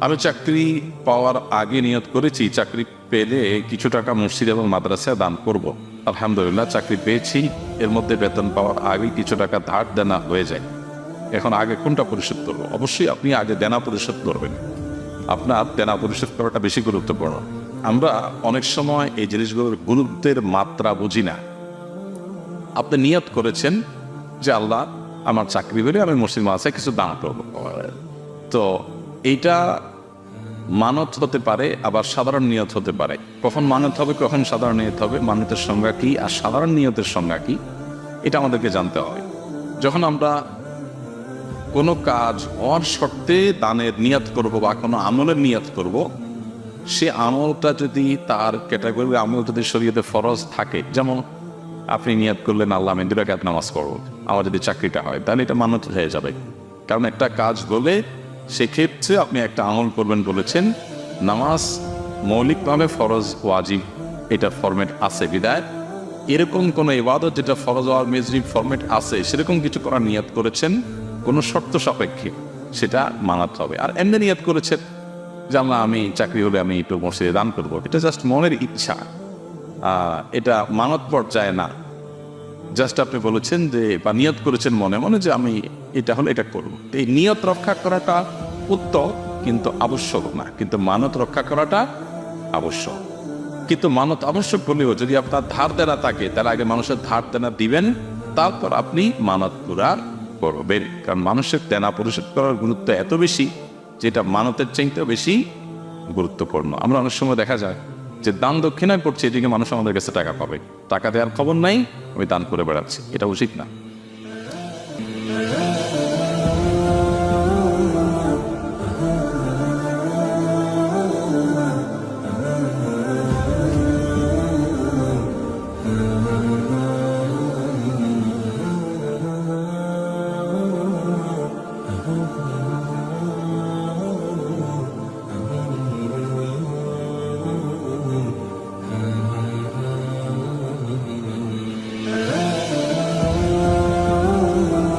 আমি চাকরি পাওয়ার আগে নিয়ত করেছি, চাকরি পেলে কিছু টাকা মসজিদ এবং মাদ্রাসায় দান করব। আলহামদুলিল্লাহ, চাকরি পেয়েছি। এর মধ্যে বেতন পাওয়ার আগে কিছু টাকা ধার দেনা হয়ে যায়। এখন আগে কোনটা পরিশোধ করব? অবশ্যই আপনি আগে দেনা পরিশোধ করবেন। আপনার দেনা পরিশোধ করাটা বেশি গুরুত্বপূর্ণ। আমরা অনেক সময় এই জিনিসগুলোর গুরুত্বের মাত্রা বুঝি না। আপনি নিয়ত করেছেন যে, আল্লাহ, আমার চাকরি পেলে আমি মসজিদ মাসায় কিছু দান করব। তো এইটা মানত হতে পারে, আবার সাধারণ নিয়ত হতে পারে। কখন মানত হবে, কখন সাধারণ নিয়ত হবে, মানতের সংজ্ঞা কি, আর সাধারণ নিয়তের সংজ্ঞা কি, এটা আমাদেরকে জানতে হবে। যখন আমরা কোনো কাজ হওয়ার শর্তে দানের নিয়ত করব বা কোনো আমলের নিয়ত করব, সে আমলটা যদি তার ক্যাটাগরি আমল যদি শরীয়তে ফরজ থাকে, যেমন আপনি নিয়ত করলেন, আল্লাহ আমি দুরাকাত নামাজ করব আমার যদি চাকরিটা হয়, তাহলে এটা মানত হয়ে যাবে। কারণ একটা কাজ বলে সেক্ষেত্রে আপনি একটা আমল করবেন বলেছেন, নামাজ মৌলিকভাবে ফরজ, ওয়াজিব, এটা ফরম্যাট আছে, বিদায়। এরকম কোনো ইবাদত যেটা ফরজ ওয়ার মেজরিব ফরম্যাট আছে, সেরকম কিছু করার নিয়ত করেছেন, কোনো শর্ত সাপেক্ষে সেটা মানাতে হবে। আর এমনি নিয়ত করেছেন যে, আল্লাহ, আমি চাকরি হলে আমি একটু মসজিদে দান করব। এটা জাস্ট মনের ইচ্ছা। এটা মানত পর্যায়ে না। জাস্ট আপনি বলেছেন যে, বা নিয়ত করেছেন মনে মনে যে, আমি এটা হলে এটা করব। এই নিয়ত রক্ষা করাটা উত্তম, কিন্তু আবশ্যক না। কিন্তু মানত রক্ষা করাটা আবশ্যক। কিন্তু মানত আবশ্যক হলেও যদি আপনার ধার দেনা থাকে, তাহলে আগে মানুষের ধার দেনা দিবেন, তারপর আপনি মানত পুরা করবেন। কারণ মানুষের দেনা পরিশোধ করার গুরুত্ব এত বেশি, যেটা মানতের চাইতেও বেশি গুরুত্বপূর্ণ। আমরা অনেক সময় দেখা যায় যে দান দক্ষিণায় করছে এদিকে মানুষ আমাদের কাছে টাকা পাবে। টাকা দেওয়ার খবর নাই, আমি দান করে বেড়াচ্ছি। এটা উচিত না।